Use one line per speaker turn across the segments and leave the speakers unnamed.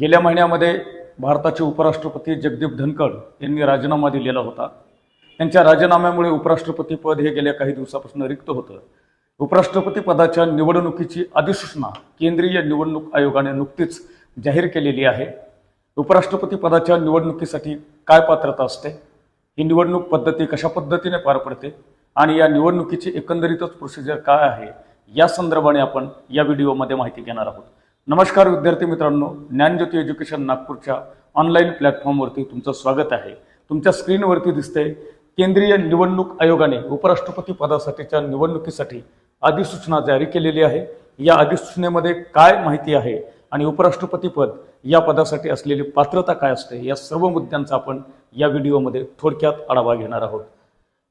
गेल्या महिन्यामध्ये भारताचे उपराष्ट्रपती जगदीप धनखड यांनी राजीनामा दिलेला होता. त्यांच्या राजीनाम्यामुळे उपराष्ट्रपती पद हे गेल्या काही दिवसापासून रिक्त होतं. उपराष्ट्रपती पदाच्या निवडणुकीची अधिसूचना केंद्रीय निवडणूक आयोगाने नुकतीच जाहीर केलेली आहे. उपराष्ट्रपती पदाच्या निवडणुकीसाठी काय पात्रता असते? ही निवडणूक पद्धती कशा पद्धतीने पार पडते? आणि या निवडणुकीची एकंदरीतच प्रोसिजर काय आहे? या संदर्भाने आपण या व्हिडिओमध्ये माहिती घेणार आहोत. नमस्कार विद्यार्थी मित्रांनो ज्ञानज्योती एज्युकेशन नागपूरच्या ऑनलाईन प्लॅटफॉर्मवरती तुमचं स्वागत आहे. तुमच्या स्क्रीनवरती दिसते केंद्रीय निवडणूक आयोगाने उपराष्ट्रपती पदासाठीच्या निवडणुकीसाठी अधिसूचना जारी केलेली आहे. या अधिसूचनेमध्ये काय माहिती आहे आणि उपराष्ट्रपती पद या पदासाठी असलेली पात्रता काय असते या सर्व मुद्द्यांचा आपण या व्हिडिओमध्ये थोडक्यात आढावा घेणार आहोत.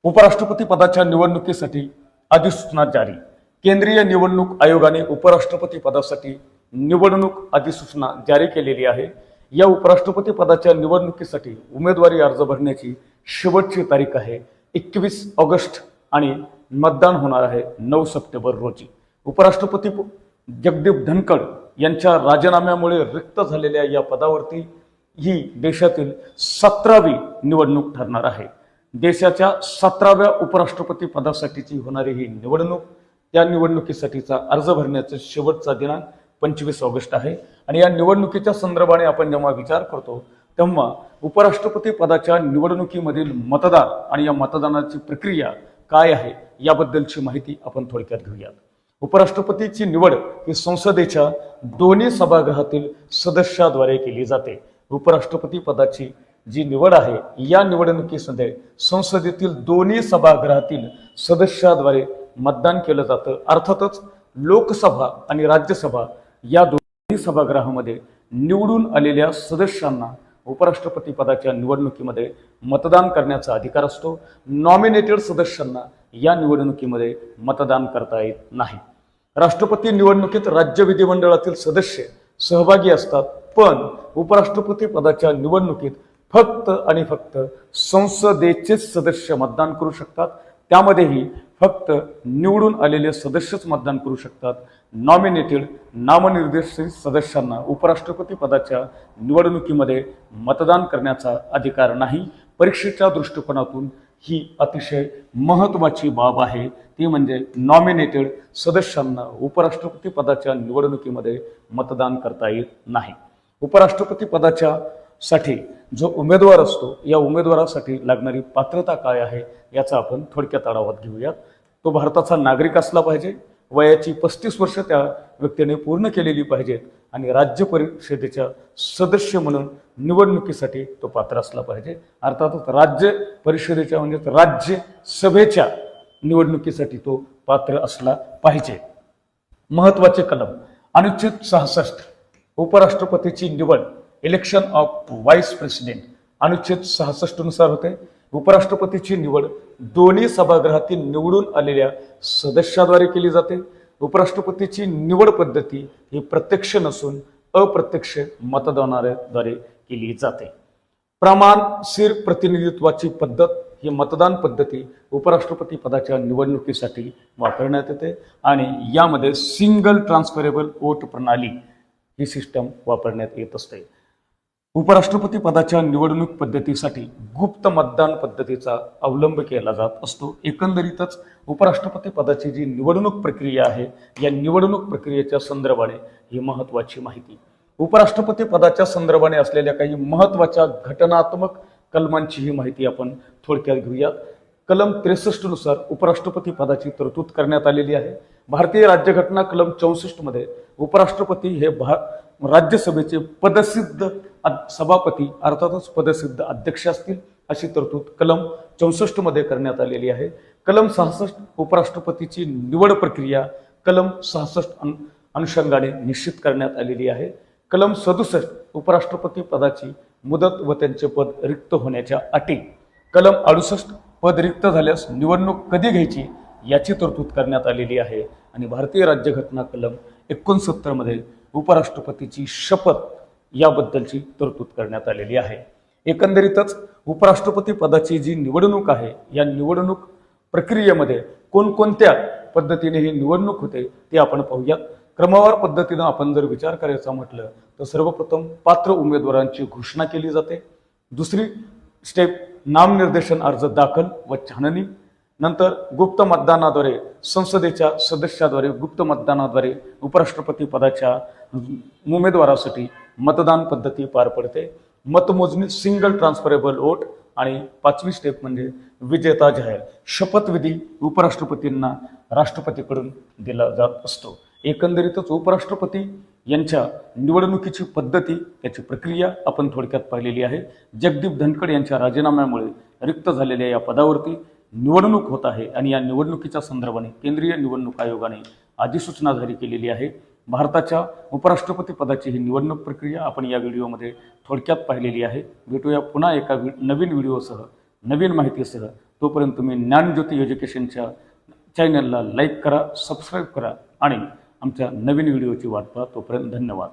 उपराष्ट्रपती पदाच्या निवडणुकीसाठी अधिसूचना जारी. केंद्रीय निवडणूक आयोगाने उपराष्ट्रपती पदासाठी निवडणूक अधिसूचना जारी केलेली आहे. या उपराष्ट्रपती पदाच्या निवडणुकीसाठी उमेदवारी अर्ज भरण्याची शेवटची तारीख आहे. एकवीस ऑगस्ट आणि मतदान होणार आहे नऊ सप्टेंबर रोजी. उपराष्ट्रपती जगदीप धनखड यांच्या राजीनाम्यामुळे रिक्त झालेल्या या पदावरती ही देशातील सतरावी निवडणूक ठरणार आहे. देशाच्या सतराव्या उपराष्ट्रपती पदासाठीची होणारी ही निवडणूक त्या निवडणुकीसाठीचा अर्ज भरण्याचा शेवटचा दिनांक पंचवीस ऑगस्ट आहे. आणि या निवडणुकीच्या संदर्भाने आपण जेव्हा विचार करतो तेव्हा उपराष्ट्रपती पदाच्या निवडणुकीमधील मतदान आणि या मतदानाची प्रक्रिया काय आहे याबद्दलची माहिती आपण थोडक्यात घेऊयात. उपराष्ट्रपतीची निवड ही संसदेच्या दोन्ही सभागृहातील सदस्याद्वारे केली जाते. उपराष्ट्रपती पदाची जी निवड आहे या निवडणुकीमध्ये संसदेतील दोन्ही सभागृहातील सदस्याद्वारे मतदान केलं जातं. अर्थातच लोकसभा आणि राज्यसभा या दोन्ही सभागृहामध्ये निवडून आलेल्या सदस्यांना उपराष्ट्रपती पदाच्या निवडणुकीमध्ये मतदान करण्याचा अधिकार असतो. नॉमिनेटेड सदस्यांना या निवडणुकीमध्ये मतदान करता येत नाही. राष्ट्रपती निवडणुकीत राज्य विधिमंडळातील सदस्य सहभागी असतात पण उपराष्ट्रपती पदाच्या निवडणुकीत फक्त आणि फक्त संसदेचेच सदस्य मतदान करू शकतात. त्यामध्येही फक्त निवडून आलेले सदस्यच मतदान करू शकतात. नॉमिनेटेड नामनिर्देशित सदस्यांना उपराष्ट्रपती पदाच्या निवडणुकीमध्ये मतदान करण्याचा अधिकार नाही. परीक्षेच्या दृष्टिकोनातून ही अतिशय महत्त्वाची बाब आहे. ती म्हणजे नॉमिनेटेड सदस्यांना उपराष्ट्रपती पदाच्या निवडणुकीमध्ये मतदान करता येत नाही. उपराष्ट्रपती पदाच्या साठी जो उमेदवार असतो या उमेदवारासाठी लागणारी पात्रता काय आहे याचा आपण थोडक्यात आढावा घेऊयात. तो भारताचा नागरिक असला पाहिजे वयाची पस्तीस वर्ष त्या व्यक्तीने पूर्ण केलेली पाहिजेत आणि राज्य परिषदेच्या सदस्य म्हणून निवडणुकीसाठी तो पात्र असला पाहिजे. अर्थातच राज्य परिषदेच्या म्हणजे राज्यसभेच्या निवडणुकीसाठी तो पात्र असला पाहिजे. महत्त्वाचे कलम अनुच्छेद सहासष्ट. उपराष्ट्रपतीची निवड इलेक्शन ऑफ व्हाईस प्रेसिडेंट अनुच्छेद सहासष्टनुसार होते. उपराष्ट्रपतीची निवड दोन्ही सभागृहातील निवडून आलेल्या सदस्याद्वारे केली जाते. उपराष्ट्रपतीची निवड पद्धती ही प्रत्यक्ष नसून अप्रत्यक्ष मतदानाद्वारे केली जाते. प्रमाणशीर प्रतिनिधित्वाची पद्धत ही मतदान पद्धती उपराष्ट्रपती पदाच्या निवडणुकीसाठी वापरण्यात येते आणि यामध्ये सिंगल ट्रान्सफरेबल वोट प्रणाली ही सिस्टम वापरण्यात येत असते. उपराष्ट्रपती पदाच्या निवडणूक पद्धतीसाठी गुप्त मतदान पद्धतीचा अवलंब केला जात असतो. एकंदरीतच उपराष्ट्रपती पदाची जी निवडणूक प्रक्रिया आहे या निवडणूक प्रक्रियेच्या संदर्भाने ही महत्त्वाची माहिती. उपराष्ट्रपती पदाच्या संदर्भाने असलेल्या काही महत्त्वाच्या घटनात्मक कलमांची ही माहिती आपण थोडक्यात घेऊयात. कलम त्रेसष्टनुसार उपराष्ट्रपती पदाची तरतूद करण्यात आलेली आहे. भारतीय राज्यघटना कलम चौसष्टमध्ये उपराष्ट्रपती हे भा राज्यसभेचे पदसिद्ध सभापती अर्थातच पदसिद्ध अध्यक्ष असतील अशी तरतूद कलम चौसष्टमध्ये करण्यात आलेली आहे. कलम सहासष्ट उपराष्ट्रपतीची निवड प्रक्रिया कलम सहासष्ट अनु- अनुषंगाने निश्चित करण्यात आलेली आहे. कलम सदुसष्ट उपराष्ट्रपती पदाची मुदत व त्यांचे पद रिक्त होण्याच्या अटी. कलम अडुसष्ट पद रिक्त झाल्यास निवडणूक कधी घ्यायची? याची तरतूद करण्यात आलेली आहे. आणि भारतीय राज्यघटना कलम एकोणसत्तरमध्ये उपराष्ट्रपतीची शपथ याबद्दलची तरतूद करण्यात आलेली आहे. एकंदरीतच उपराष्ट्रपती पदाची जी निवडणूक आहे या निवडणूक प्रक्रियेमध्ये कोणकोणत्या पद्धतीने ही निवडणूक होते ते आपण पाहूयात क्रमवार पद्धतीनं आपण जर विचार करायचा म्हटलं तर सर्वप्रथम पात्र उमेदवारांची घोषणा केली जाते. दुसरी स्टेप नामनिर्देशन अर्ज दाखल व छाननी नंतर गुप्त मतदानाद्वारे संसदेच्या सदस्याद्वारे गुप्त मतदानाद्वारे उपराष्ट्रपती पदाच्या उमेदवारासाठी मतदान पद्धती पार पडते. मतमोजणी सिंगल ट्रान्सफरेबल वोट आणि पाचवी स्टेप म्हणजे विजेता जाहीर. शपथविधी उपराष्ट्रपतींना राष्ट्रपतीकडून दिला जात असतो. एकंदरीतच उपराष्ट्रपती यांच्या निवडणुकीची पद्धती त्याची प्रक्रिया आपण थोडक्यात पाहिलेली आहे. जगदीप धनखड यांच्या राजीनाम्यामुळे रिक्त झालेल्या या पदावरती निवडणूक होत आहे आणि या निवडणुकीच्या संदर्भाने केंद्रीय निवडणूक आयोगाने अधिसूचना जारी केलेली आहे. भारताच्या उपराष्ट्रपती पदाची ही निवडणूक प्रक्रिया आपण या व्हिडिओमध्ये थोडक्यात पाहिलेली आहे. भेटूया पुन्हा एका वि नवीन व्हिडिओसह. नवीन माहितीसह. तोपर्यंत तुम्ही ज्ञानज्योती एज्युकेशनच्या चॅनलला लाईक करा सबस्क्राईब करा आणि आमच्या नवीन व्हिडिओची वाट पहा. तोपर्यंत धन्यवाद.